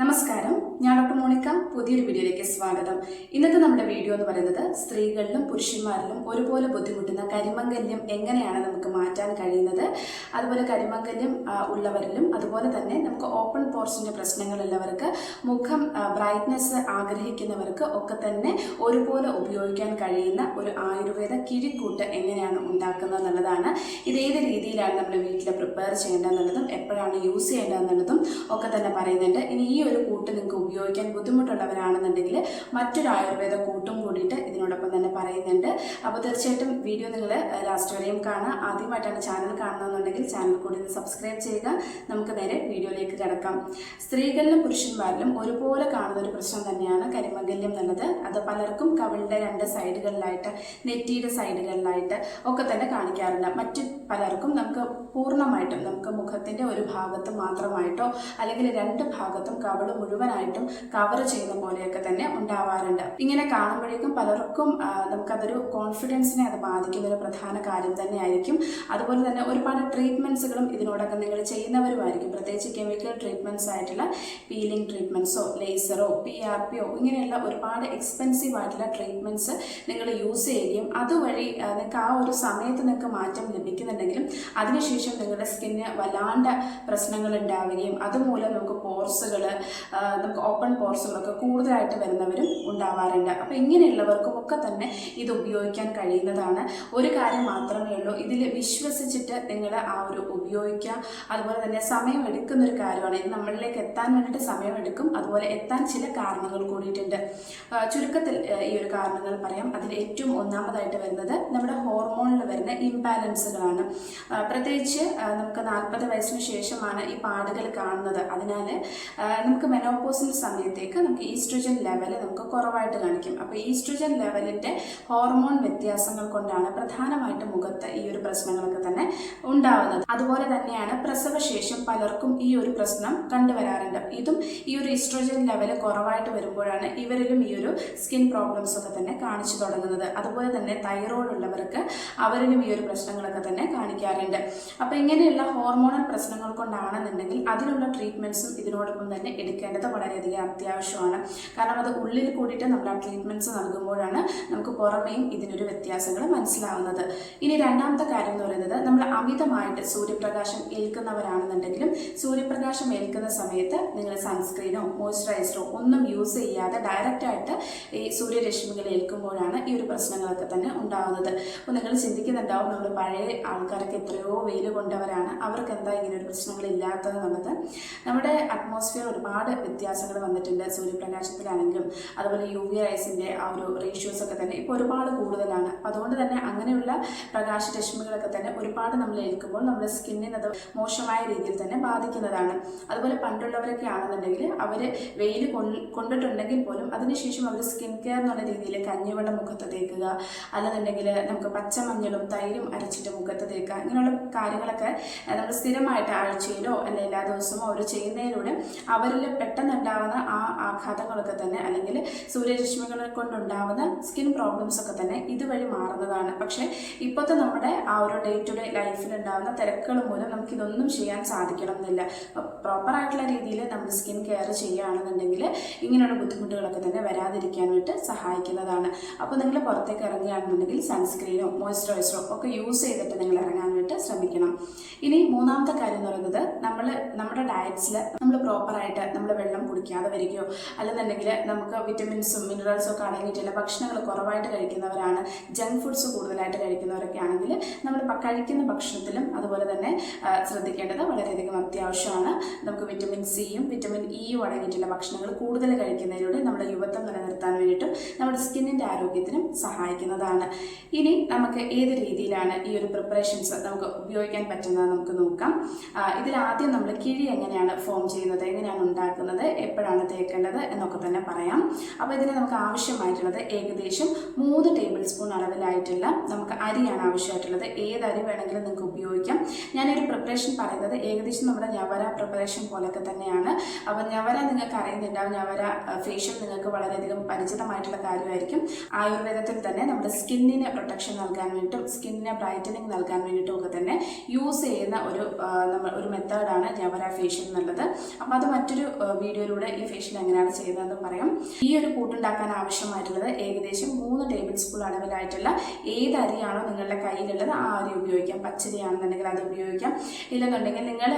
നമസ്കാരം. ഞാൻ doctor Monica. പുതിയൊരു വീഡിയോയിലേക്ക് സ്വാഗതം. ഇന്നത്തെ നമ്മുടെ വീഡിയോ എന്ന് പറയുന്നത് സ്ത്രീകളിലും പുരുഷന്മാരിലും ഒരുപോലെ ബുദ്ധിമുട്ടുന്ന കരിമംഗല്യം എങ്ങനെയാണ് നമുക്ക് മാറ്റാൻ കഴിയുന്നത്? അതുപോലെ കരിമംഗല്യം ഉള്ളവരിലും അതുപോലെ തന്നെ നമുക്ക് ഓപ്പൺ പോർസിന്റെ പ്രശ്നങ്ങളുള്ളവർക്ക് മുഖം ബ്രൈറ്റ്നെസ് ആഗ്രഹിക്കുന്നവർക്ക് ഒക്കെ തന്നെ ഒരുപോലെ ഉപയോഗിക്കാൻ കഴിയുന്ന ഒരു ആയുർവേദ കിഴിക്കൂട്ട് എങ്ങനെയാണ് ഉണ്ടാക്കുന്നത് എന്നുള്ളതാണ് ഇത് രീതിയിലാണ് നമ്മുടെ വീട്ടിൽ പ്രിപ്പയർ ചെയ്യേണ്ടതെന്നുള്ളതും എപ്പോഴാണ് യൂസ് ചെയ്യേണ്ടതെന്നുള്ളതും ഒക്കെ തന്നെ പറയുന്നുണ്ട്. ഇനി ഈ ഒരു കൂട്ട് നിങ്ങൾക്ക് ഉപയോഗിക്കാൻ ബുദ്ധിമുട്ടുള്ളവരാണെന്നുണ്ടെങ്കിൽ മറ്റൊരു ആയുർവേദ കൂട്ടും കൂടിയിട്ട് ഇതിനോടൊപ്പം തന്നെ പറയുന്നുണ്ട്. അപ്പോൾ തീർച്ചയായിട്ടും വീഡിയോ നിങ്ങൾ ലാസ്റ്റ് വരെയും കാണാം ആദ്യമായിട്ടാണ് ചാനൽ കാണുന്നതെന്നുണ്ടെങ്കിൽ ചാനൽ കൂടി സബ്സ്ക്രൈബ് ചെയ്യുക. നമുക്ക് നേരെ വീഡിയോയിലേക്ക് കിടക്കാം. സ്ത്രീകളിലും പുരുഷന്മാരിലും ഒരുപോലെ കാണുന്ന ഒരു പ്രശ്നം തന്നെയാണ് കരിമംഗല്യം എന്നുള്ളത്. അത് പലർക്കും കവിളിന്റെ രണ്ട് സൈഡുകളിലായിട്ട് നെറ്റിയുടെ സൈഡുകളിലായിട്ട് ഒക്കെ തന്നെ കാണിക്കാറുണ്ട്. മറ്റു പലർക്കും നമുക്ക് പൂർണമായിട്ടും നമുക്ക് മുഖത്തിന്റെ ഒരു ഭാഗത്ത് മാത്രമായിട്ടോ അല്ലെങ്കിൽ രണ്ട് ഭാഗത്തും കവിൾ മുഴുവനായിട്ടും കവർ ചെയ്യുന്ന പോലെയൊക്കെ തന്നെ ഉണ്ടാവാറുണ്ട്. ഇങ്ങനെ കാണുമ്പോഴേക്കും പലർക്കും പലർക്കും നമുക്കതൊരു കോൺഫിഡൻസിനെ അത് ബാധിക്കുന്ന ഒരു പ്രധാന കാര്യം തന്നെയായിരിക്കും. അതുപോലെ തന്നെ ഒരുപാട് ട്രീറ്റ്മെന്റ്സുകളും ഇതിനോടൊക്കെ നിങ്ങൾ ചെയ്യുന്നവരുമായിരിക്കും. പ്രത്യേകിച്ച് കെമിക്കൽ ട്രീറ്റ്മെന്റ്സ് ആയിട്ടുള്ള പീലിംഗ് ട്രീറ്റ്മെന്റ്സോ ലേസറോ പി ആർ പിയോ ഇങ്ങനെയുള്ള ഒരുപാട് എക്സ്പെൻസീവ് ആയിട്ടുള്ള ട്രീറ്റ്മെന്റ്സ് നിങ്ങൾ യൂസ് ചെയ്യുകയും അതുവഴി നിങ്ങൾക്ക് ആ ഒരു സമയത്ത് നിങ്ങൾക്ക് മാറ്റം ലഭിക്കുന്നുണ്ടെങ്കിലും അതിനുശേഷം നിങ്ങളുടെ സ്കിന്നിന് വല്ലാണ്ട് പ്രശ്നങ്ങൾ ഉണ്ടാവുകയും അതുമൂലം നമുക്ക് പോർസുകൾ നമുക്ക് ഓപ്പൺ പോർസുകളൊക്കെ കൂടുതലായിട്ട് വരുന്നവരും ഉണ്ടാവാറുണ്ട്. അപ്പോൾ ഇങ്ങനെയുള്ളവർക്കും ഒക്കെ തന്നെ ഇത് ഉപയോഗിക്കാൻ കഴിയുന്നതാണ്. ഒരു കാര്യം മാത്രമേ ഉള്ളൂ. ഇതിൽ വിശ്വസിച്ചിട്ട് നിങ്ങൾ ആ ഒരു ഉപയോഗിക്കുക. അതുപോലെ തന്നെ സമയം എടുക്കുന്ന ഒരു കാര്യമാണ്. ഇത് നമ്മളിലേക്ക് എത്താൻ വേണ്ടിയിട്ട് സമയമെടുക്കും അതുപോലെ എത്താൻ ചില കാരണങ്ങൾ കൂടിയിട്ടുണ്ട്. ചുരുക്കത്തിൽ ഈ ഒരു കാരണങ്ങൾ പറയാം. അതിൽ ഏറ്റവും ഒന്നാമതായിട്ട് വരുന്നത് നമ്മുടെ വരുന്ന ഇംബാലൻസുകളാണ് പ്രത്യേകിച്ച് നമുക്ക് നാൽപ്പത് വയസ്സിന് ശേഷമാണ് ഈ പാടുകൾ കാണുന്നത്. അതിനാൽ നമുക്ക് മെനോപോസിന്റെ സമയത്തേക്ക് നമുക്ക് ഈസ്ട്രജൻ ലെവൽ നമുക്ക് കുറവായിട്ട് കാണിക്കും. അപ്പോൾ ഈസ്ട്രജൻ ലെവലിന്റെ ഹോർമോൺ വ്യത്യാസങ്ങൾ കൊണ്ടാണ് പ്രധാനമായിട്ടും മുഖത്ത് ഈ ഒരു പ്രശ്നങ്ങളൊക്കെ തന്നെ ഉണ്ടാവുന്നത്. അതുപോലെ തന്നെയാണ് പ്രസവശേഷം പലർക്കും ഈ ഒരു പ്രശ്നം കണ്ടുവരാറുണ്ട്. ഇതും ഈ ഒരു ഈസ്ട്രജൻ ലെവൽ കുറവായിട്ട് വരുമ്പോഴാണ് ഇവരിലും ഈ ഒരു സ്കിൻ പ്രോബ്ലംസ് ഒക്കെ തന്നെ കാണിച്ചു തുടങ്ങുന്നത്. അതുപോലെ തന്നെ തൈറോയ്ഡ് ഉള്ളവർക്ക് അവരിലും ഈ ഒരു പ്രശ്നങ്ങളൊക്കെ തന്നെ കാണിക്കാറുണ്ട്. അപ്പോൾ ഇങ്ങനെയുള്ള ഹോർമോണൽ പ്രശ്നങ്ങൾ കൊണ്ടാണെന്നുണ്ടെങ്കിൽ അതിനുള്ള ട്രീറ്റ്മെന്റ്സും ഇതിനോടൊപ്പം തന്നെ എടുക്കേണ്ടത് വളരെയധികം അത്യാവശ്യമാണ്. കാരണം അത് ഉള്ളിൽ കൂടിയിട്ട് നമ്മൾ ആ ട്രീറ്റ്മെന്റ്സ് നൽകുമ്പോഴാണ് നമുക്ക് പുറമേയും ഇതിനൊരു വ്യത്യാസങ്ങൾ മനസ്സിലാവുന്നത്. ഇനി രണ്ടാമത്തെ കാര്യം എന്ന് പറയുന്നത് നമ്മൾ അമിതമായിട്ട് സൂര്യപ്രകാശം ഏൽക്കുന്നവരാണെന്നുണ്ടെങ്കിലും സൂര്യപ്രകാശം ഏൽക്കുന്ന സമയത്ത് നിങ്ങൾ സൺസ്ക്രീനോ മോയ്സ്ചറൈസറോ ഒന്നും യൂസ് ചെയ്യാതെ ഡയറക്റ്റായിട്ട് ഈ സൂര്യരശ്മികൾ ഏൽക്കുമ്പോഴാണ് ഈ ഒരു പ്രശ്നങ്ങളൊക്കെ തന്നെ ഉണ്ടാകുന്നത് അപ്പോൾ നിങ്ങൾ ചിന്തിക്കുന്നുണ്ടാവും നമ്മൾ പഴയ ആൾക്കാരൊക്കെ എത്രയോ വെയിൽ കൊണ്ടവരാണ്. അവർക്ക് എന്താ ഇങ്ങനെ ഒരു പ്രശ്നങ്ങൾ ഇല്ലാത്തത് എന്നുള്ളത് നമ്മുടെ അറ്റ്മോസ്ഫിയർ ഒരുപാട് വ്യത്യാസങ്ങൾ വന്നിട്ടുണ്ട് സൂര്യപ്രകാശത്തിലാണെങ്കിലും അതുപോലെ യു വി റൈസിന്റെ ആ ഒരു റേഷ്യോസ് ഒക്കെ തന്നെ ഇപ്പോൾ ഒരുപാട് കൂടുതലാണ്. അതുകൊണ്ട് തന്നെ അങ്ങനെയുള്ള പ്രകാശ രശ്മികളൊക്കെ തന്നെ ഒരുപാട് നമ്മൾ ഏൽക്കുമ്പോൾ നമ്മുടെ സ്കിന്നിന് അത് മോശമായ രീതിയിൽ തന്നെ ബാധിക്കുന്നതാണ്. അതുപോലെ പണ്ടുള്ളവരൊക്കെ ആണെന്നുണ്ടെങ്കിൽ അവർ വെയിൽ കൊണ്ടിട്ടുണ്ടെങ്കിൽ പോലും അതിനുശേഷം അവർ സ്കിൻ കെയർ എന്നുള്ള രീതിയിൽ കഞ്ഞിവെള്ളം മുഖത്ത് തേക്കുക. അല്ലെന്നുണ്ടെങ്കിൽ നമുക്ക് പച്ചമഞ്ഞളും തൈരും അരച്ചിട്ട് മുഖത്ത് തേക്കുക. ഇങ്ങനെയുള്ള കാര്യങ്ങളൊക്കെ നമ്മൾ സ്ഥിരമായിട്ട് ആഴ്ചയിലോ അല്ലെ എല്ലാ ദിവസമോ അവർ ചെയ്യുന്നതിലൂടെ അവരിൽ പെട്ടെന്നുണ്ടാവുന്ന ആ ആഘാതങ്ങളൊക്കെ തന്നെ അല്ലെങ്കിൽ സൂര്യരശ്മികളെ കൊണ്ടുണ്ടാവുന്ന സ്കിൻ പ്രോബ്ലംസ് ഒക്കെ തന്നെ ഇതുവഴി മാറുന്നതാണ്. പക്ഷേ ഇപ്പോഴത്തെ നമ്മുടെ ആ ഒരു ഡേ ടു ഡേ ലൈഫിൽ ഉണ്ടാകുന്ന തിരക്കുകൾ മൂലം നമുക്കിതൊന്നും ചെയ്യാൻ സാധിക്കണം എന്നില്ല പ്രോപ്പറായിട്ടുള്ള രീതിയിൽ നമ്മുടെ സ്കിൻ കെയർ ചെയ്യുകയാണെന്നുണ്ടെങ്കിൽ ഇങ്ങനെയുള്ള ബുദ്ധിമുട്ടുകളൊക്കെ തന്നെ വരാതിരിക്കാനായിട്ട് സഹായിക്കുന്നതാണ്. അപ്പോൾ നിങ്ങൾ പുറത്തേക്ക് ഇറങ്ങുകയാണെന്നുണ്ടെങ്കിൽ സൺസ്ക്രീനോ മോയ്സ്ചറൈസറോ ഒക്കെ യൂസ് ചെയ്തിട്ട് നിങ്ങൾ ഇറങ്ങാനായിട്ട് ശ്രമിക്കണം. ഇനി മൂന്നാമത്തെ കാര്യം എന്ന് പറയുന്നത് നമ്മൾ നമ്മുടെ ഡയറ്റ്സിൽ നമ്മൾ പ്രോപ്പറായിട്ട് നമ്മൾ വെള്ളം കുടിക്കാതെ വരികയോ അല്ലെന്നുണ്ടെങ്കിൽ നമുക്ക് വിറ്റമിൻസും മിനറൽസും ഒക്കെ അടങ്ങിയിട്ടുള്ള ഭക്ഷണങ്ങൾ കുറവായിട്ട് കഴിക്കുന്നവരാണ് ജങ്ക് ഫുഡ്സ് കൂടുതലായിട്ട് കഴിക്കുന്നവരൊക്കെ ആണെങ്കിൽ നമ്മൾ കഴിക്കുന്ന ഭക്ഷണത്തിലും അതുപോലെ തന്നെ ശ്രദ്ധിക്കേണ്ടത് വളരെയധികം അത്യാവശ്യമാണ്. നമുക്ക് വിറ്റമിൻ സിയും വിറ്റമിൻ ഇയും അടങ്ങിയിട്ടുള്ള ഭക്ഷണങ്ങൾ കൂടുതൽ കഴിക്കുന്നതിലൂടെ നമ്മുടെ യുവത്വം നിലനിർത്താൻ വേണ്ടിയിട്ടും നമ്മുടെ സ്കിന്നിന്റെ ആരോഗ്യത്തിനും സഹായിക്കുന്നതാണ്. ഇനി നമുക്ക് ഏത് രീതിയിലാണ് ഈ ഒരു പ്രിപ്പറേഷൻസ് നമുക്ക് ഉപയോഗിക്കാൻ പറ്റുന്നത് നമുക്ക് നോക്കാം. ഇതിൽ ആദ്യം നമ്മൾ കിഴി എങ്ങനെയാണ് ഫോം ചെയ്യുന്നത് എങ്ങനെയാണ് ഉണ്ടാക്കുന്നത് എപ്പോഴാണ് തേക്കേണ്ടത് എന്നൊക്കെ തന്നെ പറയാം. അപ്പോൾ ഇതിന് നമുക്ക് ആവശ്യമായിട്ടുള്ളത് ഏകദേശം മൂന്ന് ടേബിൾ സ്പൂൺ അളവിലായിട്ടുള്ള നമുക്ക് അരിയാണ് ആവശ്യമായിട്ടുള്ളത്. ഏത് അരി വേണമെങ്കിലും നിങ്ങൾക്ക് ഉപയോഗിക്കാം. ഞാനൊരു പ്രിപ്പറേഷൻ പറയുന്നത് ഏകദേശം നമ്മുടെ ഞവര പ്രിപ്പറേഷൻ പോലൊക്കെ തന്നെയാണ്. അപ്പോൾ ഞവര നിങ്ങൾക്ക് അറിയുന്നുണ്ടാവും. ഞവര ഫേഷ്യൽ നിങ്ങൾക്ക് വളരെയധികം പരിചിതമായിട്ടുള്ള കാര്യമായിരിക്കും. ആയുർവേദത്തിൽ തന്നെ നമ്മുടെ സ്കിന്നിന് പ്രൊട്ടക്ഷൻ നൽകാൻ വേണ്ടിയിട്ടും സ്കിന്നിന് ബ്രൈറ്റനിങ് നൽകാൻ വേണ്ടിയിട്ടും ഒക്കെ തന്നെ യൂസ് ചെയ്യുന്ന ഒരു നമ്മൾ ഒരു മെത്തേഡാണ് ഞവര ഫേഷ്യൽ എന്നുള്ളത്. അപ്പം അത് മറ്റൊരു വീഡിയോയിലൂടെ ഈ ഫേഷ്യൽ എങ്ങനെയാണ് ചെയ്യുന്നതെന്ന് പറയാം. ഈ ഒരു കൂട്ടുണ്ടാക്കാൻ ആവശ്യമായിട്ടുള്ളത് ഏകദേശം മൂന്ന് ടേബിൾ സ്പൂൺ അളവിലായിട്ടുള്ള ഏത് അരിയാണോ നിങ്ങളുടെ കയ്യിലുള്ളത് ആ അരി ഉപയോഗിക്കാം. പച്ചരിയാണെന്നുണ്ടെങ്കിൽ അത് ഉപയോഗിക്കാം. ഇല്ലെന്നുണ്ടെങ്കിൽ നിങ്ങൾ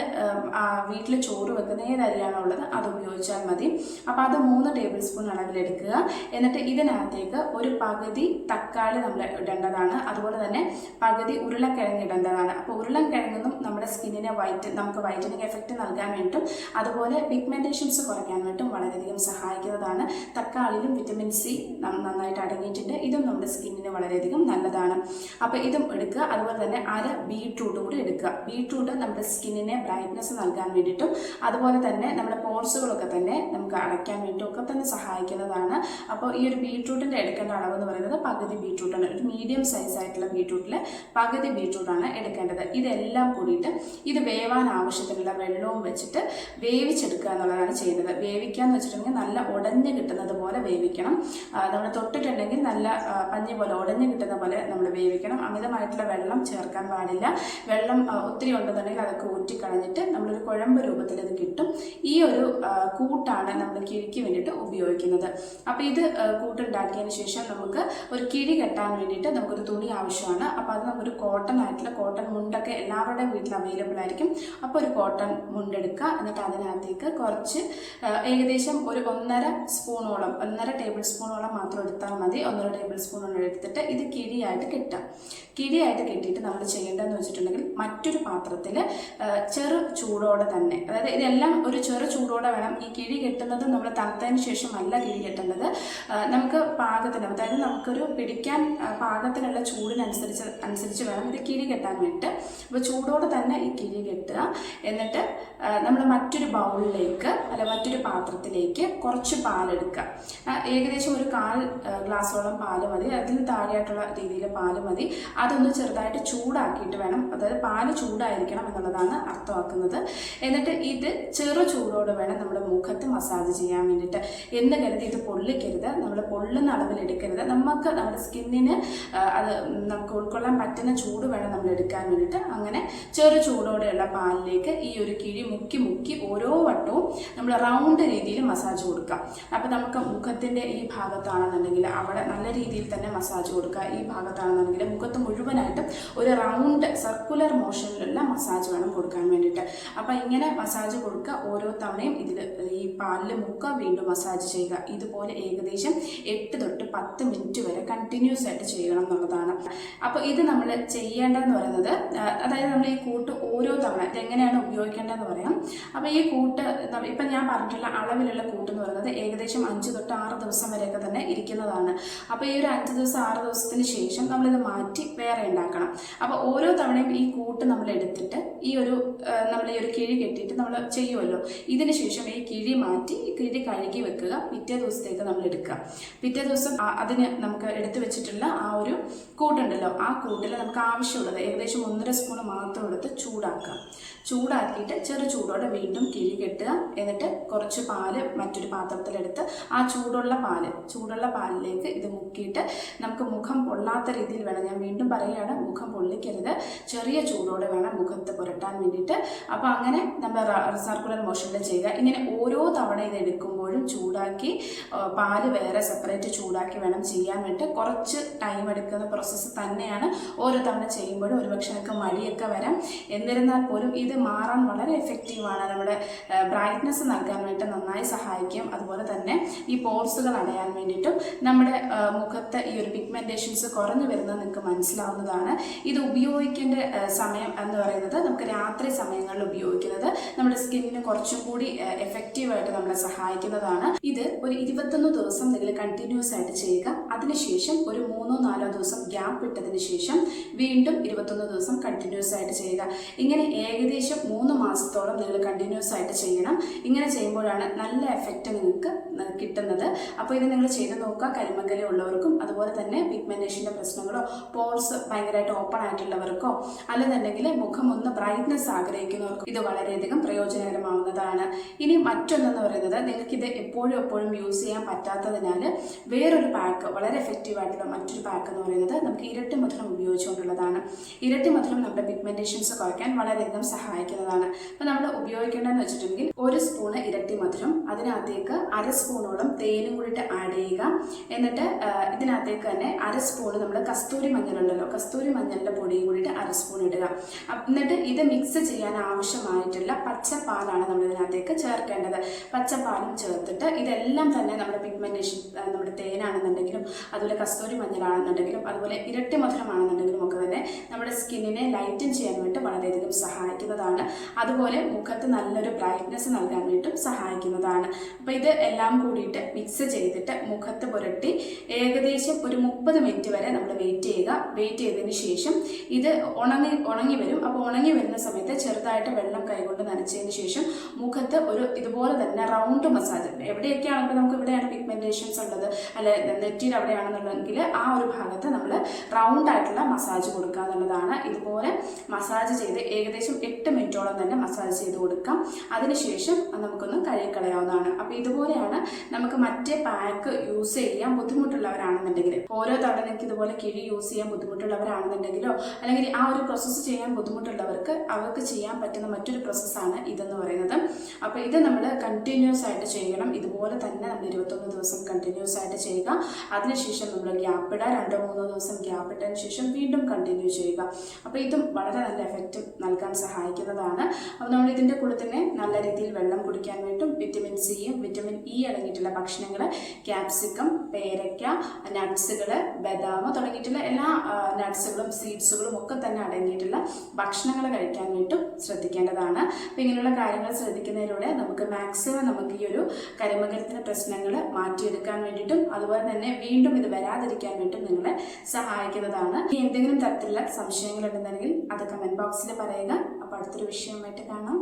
വീട്ടിൽ ചോറ് വെക്കുന്ന ഏത് അരിയാണോ ഉള്ളത് അത് ഉപയോഗിച്ചാൽ മതി. അപ്പോൾ അത് മൂന്ന് ടേബിൾ സ്പൂൺ അളവിലെടുക്കുക. എന്നിട്ട് ഇതിനകത്തേക്ക് ഒരു പകുതി തക്കാളി നമ്മൾ ഇടേണ്ടതാണ്. അതുപോലെ തന്നെ പകുതി ഉരുളക്കിഴങ്ങ് ഇടേണ്ടതാണ്. അപ്പോൾ ഉരുളക്കിഴങ്ങൊന്നും നമ്മുടെ സ്കിന്നിനെ വൈറ്റ് നമുക്ക് വൈറ്റനിങ് എഫക്റ്റ് നൽകാൻ വേണ്ടിയിട്ടും അതുപോലെ പിഗ്മെന്റേഷൻസ് കുറയ്ക്കാൻ വേണ്ടിയിട്ടും വളരെയധികം സഹായിക്കുന്നതാണ്. തക്കാളിയിലും വിറ്റമിൻ സി നന്നായിട്ട് അടങ്ങിയിട്ടുണ്ട്. ഇതും നമ്മുടെ സ്കിന്നിന് വളരെയധികം നല്ലതാണ്. അപ്പോൾ ഇതും എടുക്കുക. അതുപോലെ തന്നെ അര ബീട്രൂട്ട് കൂടി എടുക്കുക. ബീട്രൂട്ട് നമ്മുടെ സ്കിന്നിനെ ബ്രൈറ്റ്നസ് നൽകാൻ വേണ്ടിയിട്ടും അതുപോലെ തന്നെ നമ്മുടെ പോർസുകളൊക്കെ തന്നെ നമുക്ക് അടയ്ക്കാൻ വേണ്ടിയിട്ടൊക്കെ തന്നെ സഹായിക്കുന്നതാണ്. അപ്പോൾ ഈ ഒരു ബീട്രൂട്ടിന്റെ എടുക്കേണ്ട അളവ് എന്ന് പറയുന്നത് പകുതി ബീട്രൂട്ടാണ്. ഒരു മീഡിയം സൈസ് ആയിട്ടുള്ള ബീട്രൂട്ടിൽ പകുതി ബീട്രൂട്ടാണ് എടുക്കേണ്ടത്. ഇതെല്ലാം കൂടിയിട്ട് ഇത് വേവാൻ ആവശ്യത്തിനുള്ള വെള്ളവും വെച്ചിട്ട് വേവിച്ചെടുക്കുക എന്നുള്ളതാണ് ചെയ്യുന്നത്. വേവിക്കുക എന്ന് വെച്ചിട്ടുണ്ടെങ്കിൽ നല്ല ഉടഞ്ഞ് കിട്ടുന്നത് പോലെ വേവിക്കണം. നമ്മൾ തൊട്ടിട്ടുണ്ടെങ്കിൽ നല്ല പഞ്ഞി പോലെ ഉടഞ്ഞ് കിട്ടുന്ന പോലെ നമ്മൾ വേവിക്കണം. അമിതമായിട്ടുള്ള വെള്ളം ചേർക്കാൻ പാടില്ല. വെള്ളം ഒത്തിരി ഉണ്ടെന്നുണ്ടെങ്കിൽ അതൊക്കെ ഊറ്റിക്കളഞ്ഞിട്ട് നമ്മളൊരു കുഴമ്പ് രൂപത്തിൽ ഇത് കിട്ടും. ഈ ഒരു കൂട്ടാണ് നമ്മൾ കിഴിക്ക് വേണ്ടിയിട്ട് ഉപയോഗിക്കുന്നത്. അപ്പോൾ ഇത് കൂട്ടുണ്ടാക്കിയതിന് ശേഷം നമുക്ക് ഒരു കിഴി കെട്ടാൻ വേണ്ടിയിട്ട് നമുക്കൊരു തുണി ആവശ്യമാണ്. അപ്പോൾ അത് നമുക്കൊരു കോട്ടൺ ആയിട്ടുള്ള കോട്ടൺ മുണ്ടൊക്കെ എല്ലാവരുടെയും വീട്ടിൽ അവൈലബിൾ ആയിരിക്കും. അപ്പോൾ ഒരു കോട്ടൺ മുണ്ടെടുക്കുക എന്നിട്ട് അതിനകത്തേക്ക് കുറച്ച് ഏകദേശം ഒരു ഒന്നര സ്പൂണോളം ഒന്നര ടേബിൾ സ്പൂണോളം മാത്രം എടുത്താൽ മതി. ഒന്നര ടേബിൾ സ്പൂണോളം എടുത്തിട്ട് ഇത് കിഴിയായിട്ട് കെട്ടാം കിഴിയായിട്ട് കെട്ടിയിട്ട് നമ്മൾ ചെയ്യേണ്ടതെന്ന് വെച്ചിട്ടുണ്ടെങ്കിൽ മറ്റൊരു പാത്രത്തിൽ ചെറു ചൂടോടെ തന്നെ അതായത് ഇതെല്ലാം ഒരു ചെറു ചൂടോടെ വേണം ഈ കിഴി കെട്ടുന്നത് നമ്മൾ തണുത്തതിന് ശേഷം അല്ല കിഴി കെട്ടുന്നത് നമുക്ക് പാകത്തിന് അതായത് നമുക്കൊരു പിടിക്കാൻ പാകത്തിനുള്ള ചൂടിനനുസരിച്ച് അനുസരിച്ച് വേണം ഇത് കിഴി കെട്ടാൻ വേണ്ടിയിട്ട്. അപ്പോൾ ചൂടോടെ തന്നെ ഈ കിഴി കെട്ടുക. എന്നിട്ട് നമ്മൾ മറ്റൊരു ബൗളിലേക്ക് അല്ല മറ്റൊരു പാത്രത്തിലേക്ക് കുറച്ച് പാലെടുക്കുക. ഏകദേശം ഒരു കാൽ ഗ്ലാസ്സോളം പാൽ മതി. അതിന് താഴെയായിട്ടുള്ള രീതിയിൽ പാൽ മതി. അതൊന്ന് ചെറുതായിട്ട് ചൂടാക്കിയിട്ട് വേണം. അതായത് പാൽ ചൂടായിരിക്കണം എന്നുള്ളതാണ് അർത്ഥമാക്കുന്നത്. എന്നിട്ട് ഇത് ചെറു ചൂടോടെ വേണം നമ്മുടെ മുഖത്ത് മസാജ് ചെയ്യാൻ വേണ്ടിയിട്ട്. എന്ന് കരുതിയിട്ട് പൊള്ളിക്കരുത്. നമ്മൾ പൊള്ളുന്ന അളവിൽ എടുക്കരുത്. നമുക്ക് നമ്മുടെ സ്കിന്നിന് അത് നമുക്ക് ഉൾക്കൊള്ളാൻ പറ്റുന്ന ചൂട് വേണം നമ്മൾ എടുക്കാൻ വേണ്ടിയിട്ട്. അങ്ങനെ ചെറു ചൂടോടെയുള്ള പാലിലേക്ക് ഈ ഒരു കിഴി മുക്കി മുക്കി ഓരോ വട്ടവും നമ്മൾ റൗണ്ട് രീതിയിൽ മസാജ് കൊടുക്കുക. അപ്പോൾ നമുക്ക് മുഖത്തിന്റെ ഈ ഭാഗത്താണെന്നുണ്ടെങ്കിൽ അവിടെ നല്ല രീതിയിൽ തന്നെ മസാജ് കൊടുക്കുക. ഈ ഭാഗത്താണെന്നുണ്ടെങ്കിൽ മുഖത്ത് മുഴുവനായിട്ടും ഒരു റൗണ്ട് സർക്കുലർ മോഷനിലുള്ള മസാജ് വേണം കൊടുക്കാൻ വേണ്ടിയിട്ട്. അപ്പോൾ ഇങ്ങനെ മസാജ് കൊടുക്കുക. ഓരോ തവണയും ഇതിൽ ഈ പാലിൽ മുക്ക വീണ്ടും മസാജ് ചെയ്യുക. ഇതുപോലെ ഏകദേശം എട്ട് തൊട്ട് പത്ത് മിനിറ്റ് വരെ കണ്ടിന്യൂസ് ആയിട്ട് ചെയ്യണം എന്നുള്ളതാണ്. അപ്പോൾ ഇത് നമ്മൾ ചെയ്യേണ്ടതെന്ന് പറയുന്നത് അതായത് നമ്മൾ ഈ കൂട്ട് ഓരോ തവണ ഇതെങ്ങനെയാണ് ഉപയോഗിക്കേണ്ടതെന്ന് പറയാം. അപ്പോൾ ഈ കൂട്ട് ഇപ്പം ഞാൻ പറഞ്ഞിട്ടുള്ള അളവിലുള്ള കൂട്ട് എന്ന് പറയുന്നത് ഏകദേശം അഞ്ച് തൊട്ട് ആറ് ദിവസം വരെയൊക്കെ തന്നെ ഇരിക്കുന്നതാണ്. അപ്പോൾ ഈ ഒരു അഞ്ച് ദിവസം ആറ് ദിവസത്തിന് ശേഷം നമ്മളിത് മാറ്റി വേറെ ഉണ്ടാക്കണം. അപ്പോൾ ഓരോ തവണയും ഈ കൂട്ട് നമ്മൾ എടുത്തിട്ട് ഈ ഒരു നമ്മൾ ഈ ഒരു കിഴി കെട്ടിയിട്ട് നമ്മൾ ചെയ്യുമല്ലോ. ഇതിന് ശേഷം ഈ കിഴി മാറ്റി കിഴി കഴുകി വെക്കുക. പിറ്റേ ദിവസത്തേക്ക് നമ്മൾ എടുക്കുക. പിറ്റേ ദിവസം അതിന് നമുക്ക് എടുത്തു വെച്ചിട്ടുള്ള ആ ഒരു കൂട്ടുണ്ടല്ലോ. ആ കൂട്ടിൽ നമുക്ക് ആവശ്യമുള്ളത് ഏകദേശം ഒന്നര സ്പൂൺ മാത്രം എടുത്ത് ചൂടാക്കുക. ചൂടാക്കിയിട്ട് ചെറു ചൂടോടെ വീണ്ടും കിഴി കെട്ടുക. എന്നിട്ട് കുറച്ച് പാൽ മറ്റൊരു പാത്രത്തിലെടുത്ത് ആ ചൂടുള്ള പാൽ ചൂടുള്ള പാലിലേക്ക് ഇത് മുക്കിയിട്ട് നമുക്ക് മുഖം പൊള്ളാത്ത രീതിയിൽ വേണം. ഞാൻ വീണ്ടും പറയുകയാണ് മുഖം പൊള്ളിക്കരുത്. ചെറിയ ചൂടോടെ വേണം മുഖത്ത് പുരട്ടാൻ വേണ്ടിയിട്ട്. അപ്പോൾ അങ്ങനെ നമ്മൾ സർക്കുലർ മോഷനിൽ ചെയ്യുക. ഇങ്ങനെ ഓരോ തവണ ഇത് എടുക്കുമ്പോഴും ചൂടാക്കി പാൽ വേറെ സെപ്പറേറ്റ് ചൂടാക്കി വേണം ചെയ്യാൻ വേണ്ടിയിട്ട്. കുറച്ച് ടൈം എടുക്കുന്ന പ്രോസസ്സ് തന്നെയാണ് ഓരോ തവണ ചെയ്യുമ്പോഴും ഒരുപക്ഷെ നമുക്ക് മടിയൊക്കെ വരാം. എന്നിരുന്നാൽ പോലും ഇത് മാറാൻ വളരെ എഫക്റ്റീവാണ് നമ്മുടെ ബ്രൈറ്റ്നസ് നൽകാൻ വേണ്ടിയിട്ട് നന്നായി സഹായിക്കും. അതുപോലെ തന്നെ ഈ പോർസുകൾ അടയാൻ വേണ്ടിയിട്ടും നമ്മുടെ മുഖത്തെ ഈ ഒരു പിഗ്മെന്റേഷൻസ് കുറഞ്ഞു വരുന്നത് നിങ്ങൾക്ക് മനസ്സിലാവുന്നതാണ്. ഇത് ഉപയോഗിക്കേണ്ട സമയം എന്ന് പറയുന്നത് നമുക്ക് രാത്രി സമയങ്ങളിൽ ഉപയോഗിക്കുന്നത് നമ്മുടെ സ്കിന്നിന് കുറച്ചും കൂടി എഫക്റ്റീവായിട്ട് നമ്മളെ സഹായിക്കുന്നതാണ്. ഇത് ഒരു ഇരുപത്തൊന്ന് ദിവസം നിങ്ങൾ കണ്ടിന്യൂസ് ആയിട്ട് ചെയ്യുക. അതിനുശേഷം ഒരു മൂന്നോ നാലോ ദിവസം ഗ്യാപ്പ് ഇട്ടതിന് ശേഷം വീണ്ടും ഇരുപത്തൊന്ന് ദിവസം കണ്ടിന്യൂസ് ആയിട്ട് ചെയ്യുക. ഇങ്ങനെ ഏകദേശം മൂന്ന് മാസത്തോളം നിങ്ങൾ കണ്ടിന്യൂസ് ആയിട്ട് ചെയ്യണം. ഇങ്ങനെ ചെയ്യുമ്പോഴാണ് നല്ല എഫക്റ്റ് നിങ്ങൾക്ക് കിട്ടുന്നത്. അപ്പോൾ ഇത് നിങ്ങൾ ചെയ്ത് നോക്കുക. കരിമങ്കലി ഉള്ളവർക്കും അതുപോലെ തന്നെ പിഗ്മെന്റേഷന്റെ പ്രശ്നങ്ങളോ പോർസ് ഭയങ്കരമായിട്ട് ഓപ്പൺ ആയിട്ടുള്ളവർക്കോ അല്ലെന്നുണ്ടെങ്കിൽ മുഖം ഒന്ന് ബ്രൈറ്റ്നെസ് ആഗ്രഹിക്കുന്നവർക്കും ഇത് വളരെയധികം പ്രയോജനകരമാവുന്നതാണ് ഇനി മറ്റൊന്നെന്ന് പറയുന്നത് നിങ്ങൾക്ക് ഇത് എപ്പോഴും എപ്പോഴും യൂസ് ചെയ്യാൻ പറ്റാത്തതിനാൽ വേറൊരു പാക്ക് വളരെ എഫക്റ്റീവ് ആയിട്ടുള്ള മറ്റൊരു പാക്ക് എന്ന് പറയുന്നത് നമുക്ക് ഇരട്ടി മധുരം ഉപയോഗിച്ചുകൊണ്ടുള്ളതാണ്. ഇരട്ടി മധുരം നമ്മുടെ പിഗ്മെന്റേഷൻസ് കുറയ്ക്കാൻ വളരെയധികം സഹായിക്കുന്നതാണ്. അപ്പോൾ നമ്മൾ ഉപയോഗിക്കേണ്ടതെന്ന് വെച്ചിട്ടുണ്ടെങ്കിൽ ഒരു സ്പൂണ് ഇരട്ടി മധുരം അതിനകത്തേക്ക് അര സ്പൂണോളം തേനും കൂടിയിട്ട് ആഡ് ചെയ്യുക. എന്നിട്ട് ഇതിനകത്തേക്ക് തന്നെ അര സ്പൂണ് നമ്മൾ കസ്തൂരി മഞ്ഞളുണ്ടല്ലോ കസ്തൂരി മഞ്ഞളിന്റെ പൊടിയും കൂടിയിട്ട് അര സ്പൂൺ ഇടുക. എന്നിട്ട് ഇത് മിക്സ് ചെയ്യാൻ ആവശ്യമായിട്ടുള്ള പച്ചപ്പാലാണ് നമ്മൾ ഇതിനകത്തേക്ക് ചേർക്കേണ്ടത്. പച്ചപ്പാലും ചേർത്തിട്ട് ഇതെല്ലാം തന്നെ നമ്മുടെ പിഗ്മെന്റേഷൻ നമ്മുടെ തേനാണെന്നുണ്ടെങ്കിലും അതുപോലെ കസ്തൂരി മഞ്ഞളാണെന്നുണ്ടെങ്കിലും അതുപോലെ ഇരട്ടി മധുരമാണെന്നുണ്ടെങ്കിലും ഒക്കെ തന്നെ നമ്മുടെ സ്കിന്നിനെ ലൈറ്റൻ ചെയ്യാൻ വേണ്ടി വളരെയധികം സഹായിക്കുന്നതാണ്. അതുപോലെ മുഖത്ത് നല്ലൊരു ബ്രൈറ്റ്നെസ് നൽകാൻ വേണ്ടിയിട്ടും സഹായിക്കുന്നതാണ്. അപ്പോൾ ഇത് എല്ലാം കൂടിയിട്ട് മിക്സ് ചെയ്തിട്ട് മുഖത്ത് പുരട്ടി ഏകദേശം ഒരു മുപ്പത് മിനിറ്റ് വരെ നമ്മൾ വെയിറ്റ് ചെയ്യുക. വെയിറ്റ് ചെയ്തതിന് ശേഷം ഇത് ഉണങ്ങി ഉണങ്ങി വരും. അപ്പോൾ ഉണങ്ങി വരുന്ന സമയത്ത് ചെറുതായിട്ട് വെള്ളം കൈകൊണ്ട് നനച്ചതിന് ശേഷം മുഖത്ത് ഒരു ഇതുപോലെ തന്നെ റൗണ്ട് മസാജ് എവിടെയൊക്കെയാണെങ്കിൽ നമുക്ക് ഇവിടെയാണ് പിഗ്മെന്റേഷൻസ് ഉള്ളത്? അല്ലെ നെറ്റിയിൽ അവിടെയാണെന്നുള്ളതെങ്കിൽ ആ ഒരു ഭാഗത്ത് നമ്മൾ റൗണ്ട് ആയിട്ടുള്ള മസാജ് കൊടുക്കുക എന്നുള്ളതാണ്. ഇതുപോലെ മസാജ് ചെയ്ത് ഏകദേശം എട്ട് മിനിറ്റോളം തന്നെ മസാജ് ചെയ്ത് കൊടുക്കാം. അതിനുശേഷം നമുക്കൊന്ന് കഴുകിക്കളയാവുന്നതാണ്. അപ്പോൾ ഇതുപോലെയാണ് നമുക്ക് മറ്റേ പാക്ക് യൂസ് ചെയ്യാൻ ബുദ്ധിമുട്ടുള്ളവരാണെന്നുണ്ടെങ്കിൽ ഓരോ തവണ നിങ്ങൾക്ക് ഇതുപോലെ കിഴി യൂസ് ചെയ്യാൻ ബുദ്ധിമുട്ടുള്ളവരാണെന്നുണ്ടെങ്കിലോ അല്ലെങ്കിൽ ആ ഒരു പ്രോസസ്സ് ചെയ്യാൻ ബുദ്ധിമുട്ടുള്ളവർക്ക് അവർക്ക് ചെയ്യാൻ പറ്റുന്ന മറ്റൊരു പ്രോസസ്സാണ് ഇതെന്ന് പറയുന്നത്. അപ്പോൾ ഇത് നമ്മൾ കണ്ടിന്യൂസ് ആയിട്ട് ചെയ്യണം. ഇതുപോലെ തന്നെ നമ്മൾ ഇരുപത്തൊന്ന് ദിവസം കണ്ടിന്യൂസ് ആയിട്ട് ചെയ്യുക. അതിനുശേഷം നമ്മൾ ഗ്യാപ്പ് ഇടുക. രണ്ടോ മൂന്നോ ദിവസം ഗ്യാപ്പ് ഇട്ടതിന് ശേഷം വീണ്ടും കണ്ടിന്യൂ ചെയ്യുക. അപ്പോൾ ഇതും വളരെ നല്ല എഫക്റ്റ് നൽകാൻ സഹായിക്കുന്നതാണ്. അപ്പോൾ നമ്മൾ ഇതിന്റെ കൂടെ തന്നെ നല്ല രീതിയിൽ വെള്ളം കുടിക്കാൻ വേണ്ടും വിറ്റമിൻ സിയും വിറ്റമിൻ ഇ അടങ്ങിയിട്ടുള്ള ഭക്ഷണങ്ങൾ ക്യാപ്സിക്കം പേരയ്ക്ക നട്ട്സുകൾ ബദാം തുടങ്ങിയിട്ടുള്ള എല്ലാ നട്ട്സുകളും സീഡ്സുകളും ഒക്കെ തന്നെ അടങ്ങിയിട്ടുള്ള ഭക്ഷണങ്ങൾ കഴിക്കാൻ വേണ്ടിയിട്ടും ശ്രദ്ധിക്കേണ്ടതാണ്. അപ്പോൾ ഇങ്ങനെയുള്ള കാര്യങ്ങൾ ശ്രദ്ധിക്കുന്നതിലൂടെ നമുക്ക് മാക്സിമം നമുക്ക് ഈ ഒരു കരിമകരത്തിന്റെ പ്രശ്നങ്ങൾ മാറ്റിയെടുക്കാൻ വേണ്ടിയിട്ടും അതുപോലെ തന്നെ വീണ്ടും ഇത് വരാതിരിക്കാൻ വേണ്ടിയിട്ടും നിങ്ങളെ സഹായിക്കുന്നതാണ്. എന്തെങ്കിലും തരത്തിലുള്ള സംശയങ്ങൾ ഉണ്ടെന്നുണ്ടെങ്കിൽ അത് കമന്റ് ബോക്സിൽ പറയുക. അപ്പോൾ അടുത്തൊരു വിഷയമായിട്ട് കാണാം.